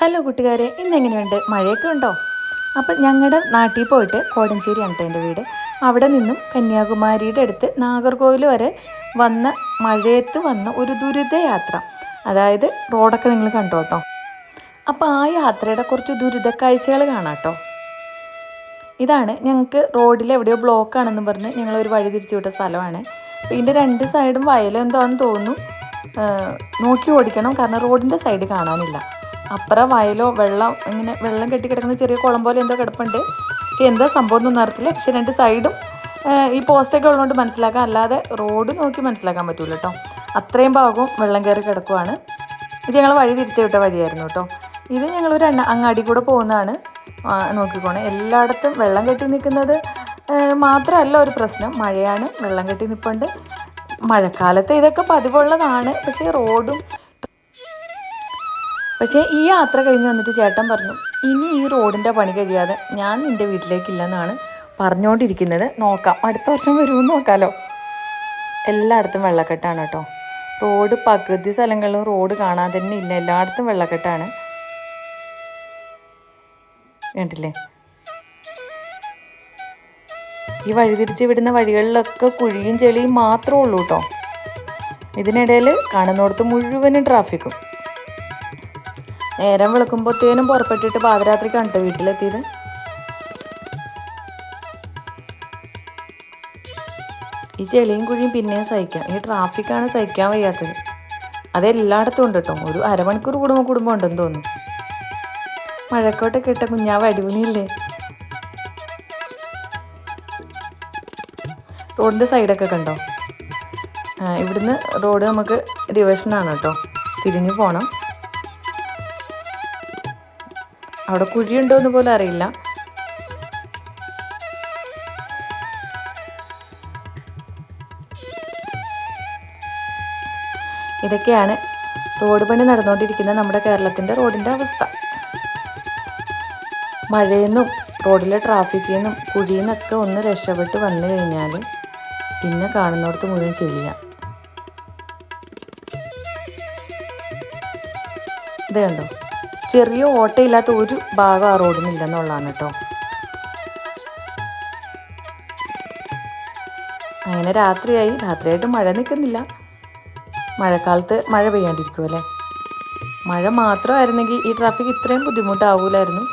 Hello കൂട്ടുകാരെ ഇന്നെങ്ങനെയുണ്ട്? മഴയൊക്കെ ഉണ്ടോ? അപ്പം ഞങ്ങളുടെ നാട്ടിൽ പോയിട്ട് കോടഞ്ചേരിയാണ് കേട്ടോ എന്റെ വീട്. അവിടെ നിന്നും കന്യാകുമാരിയുടെ അടുത്ത് നാഗർകോവിൽ വരെ വന്ന മഴയത്ത് വന്ന ഒരു ദുരിതയാത്ര. അതായത് റോഡൊക്കെ നിങ്ങൾ കണ്ടോട്ടോ അപ്പോൾ ആ യാത്രയുടെ കുറച്ച് ദുരിത കാഴ്ചകൾ കാണാട്ടോ ഇതാണ് ഞങ്ങൾക്ക് റോഡിൽ എവിടെയോ ബ്ലോക്ക് ആണെന്ന് പറഞ്ഞ് ഞങ്ങൾ ഒരു വഴി തിരിച്ചു വിട്ട സ്ഥലമാണ്. ഇതിന്റെ രണ്ട് സൈഡും വയലെന്താണെന്ന് തോന്നുന്നു. നോക്കി ഓടിക്കണം. കാരണം റോഡിന്റെ സൈഡ് കാണാനില്ല. അപ്പുറം വയലോ വെള്ളം ഇങ്ങനെ വെള്ളം കെട്ടിക്കിടക്കുന്ന ചെറിയ കുളം പോലെ എന്തോ കിടപ്പുണ്ട്. പക്ഷെ എന്താ സംഭവം ഒന്നും അറിയത്തില്ല പക്ഷെ രണ്ട് സൈഡും ഈ പോസ്റ്റൊക്കെ ഉള്ളതുകൊണ്ട് മനസ്സിലാക്കാം. അല്ലാതെ റോഡ് നോക്കി മനസ്സിലാക്കാൻ പറ്റൂല കേട്ടോ അത്രയും ഭാഗവും വെള്ളം കയറി കിടക്കുവാണ്. ഇത് ഞങ്ങൾ വഴി തിരിച്ചു വിട്ട വഴിയായിരുന്നു കേട്ടോ ഇത് ഞങ്ങളൊരു അണ്ണ അങ്ങാടി കൂടെ പോകുന്നതാണ്. നോക്കിക്കോണേ. എല്ലായിടത്തും വെള്ളം കെട്ടി നിൽക്കുന്നത് മാത്രമല്ല ഒരു പ്രശ്നം. മഴയാണ് വെള്ളം കെട്ടി നിൽപ്പുണ്ട് മഴക്കാലത്ത് ഇതൊക്കെ പതിവുള്ളതാണ്. പക്ഷേ റോഡും പക്ഷേ ഈ യാത്ര കഴിഞ്ഞ് വന്നിട്ട് ചേട്ടൻ പറഞ്ഞു ഇനി ഈ റോഡിന്റെ പണി കഴിയാതെ ഞാൻ എന്റെ വീട്ടിലേക്കില്ലെന്നാണ് പറഞ്ഞുകൊണ്ടിരിക്കുന്നത് നോക്കാം. അടുത്ത വർഷം വരുമെന്ന് നോക്കാമല്ലോ എല്ലായിടത്തും വെള്ളക്കെട്ടാണ് കേട്ടോ. റോഡ് പകുതി സ്ഥലങ്ങളിലും റോഡ് കാണാൻ തന്നെ ഇല്ല. എല്ലായിടത്തും വെള്ളക്കെട്ടാണ്. കണ്ടില്ലേ? ഈ വഴിതിരിച്ച് വിടുന്ന വഴികളിലൊക്കെ കുഴിയും ചെളിയും മാത്രമേ ഉള്ളൂ കേട്ടോ. ഇതിനിടയിൽ കാണുന്നിടത്ത് മുഴുവനും ട്രാഫിക്കും. നേരം വിളക്കുമ്പോഴത്തേനും പുറപ്പെട്ടിട്ട് പാതിരാത്രി കണ്ടോ വീട്ടിലെത്തിയത്. ഈ ചെളിയും കുഴിയും പിന്നെയും സഹിക്കാം. ഈ ട്രാഫിക്കാണ് സഹിക്കാൻ വയ്യാത്തത്. അതെല്ലായിടത്തും ഉണ്ട് കേട്ടോ. ഒരു അരമണിക്കൂർ കുടുംബ കുടുംബം ഉണ്ടെന്ന് തോന്നുന്നു. മഴക്കോട്ടൊക്കെ ഇട്ട കുഞ്ഞാവ് അടിപൊളിയില്ലേ? റോഡിന്റെ സൈഡൊക്കെ കണ്ടോ? ഇവിടുന്ന് റോഡ് നമുക്ക് ഡിവിഷനാണ് കേട്ടോ. തിരിഞ്ഞു പോകണം അവിടെ കുഴിയുണ്ടോ എന്ന് പോലും അറിയില്ല. ഇതൊക്കെയാണ് റോഡ് പണി നടന്നുകൊണ്ടിരിക്കുന്ന നമ്മുടെ കേരളത്തിന്റെ റോഡിന്റെ അവസ്ഥ. മഴയെന്നും റോഡിലെ ട്രാഫിക്കിൽ നിന്നും കുഴിയിൽ നിന്നൊക്കെ ഒന്ന് രക്ഷപ്പെട്ട് വന്നു കഴിഞ്ഞാൽ പിന്നെ കാണുന്നിടത്ത് മുഴുവൻ ചെളിയാണ് ഇത് കണ്ടോ? ചെറിയ ഓട്ടയില്ലാത്ത ഒരു ഭാഗം ആ റോഡിനില്ലെന്നുള്ളതാണ് കേട്ടോ. അങ്ങനെ രാത്രിയായി. രാത്രിയായിട്ട് മഴ നിൽക്കുന്നില്ല. മഴക്കാലത്ത് മഴ പെയ്യാണ്ടിരിക്കുമല്ലേ മഴ മാത്രമായിരുന്നെങ്കിൽ ഈ ട്രാഫിക് ഇത്രയും ബുദ്ധിമുട്ടാവൂലായിരുന്നു.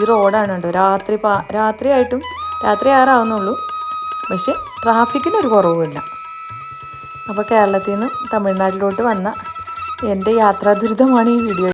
ഈ റോഡാണ് കേട്ടോ. രാത്രി പാ രാത്രിയായിട്ടും രാത്രി ആറാവുന്നുള്ളൂ. പക്ഷേ ട്രാഫിക്കിനൊരു കുറവുമില്ല. അപ്പോൾ കേരളത്തിൽ നിന്ന് തമിഴ്നാട്ടിലോട്ട് വന്ന എന്റെ യാത്രാ ദുരിതമാണ് ഈ വീഡിയോ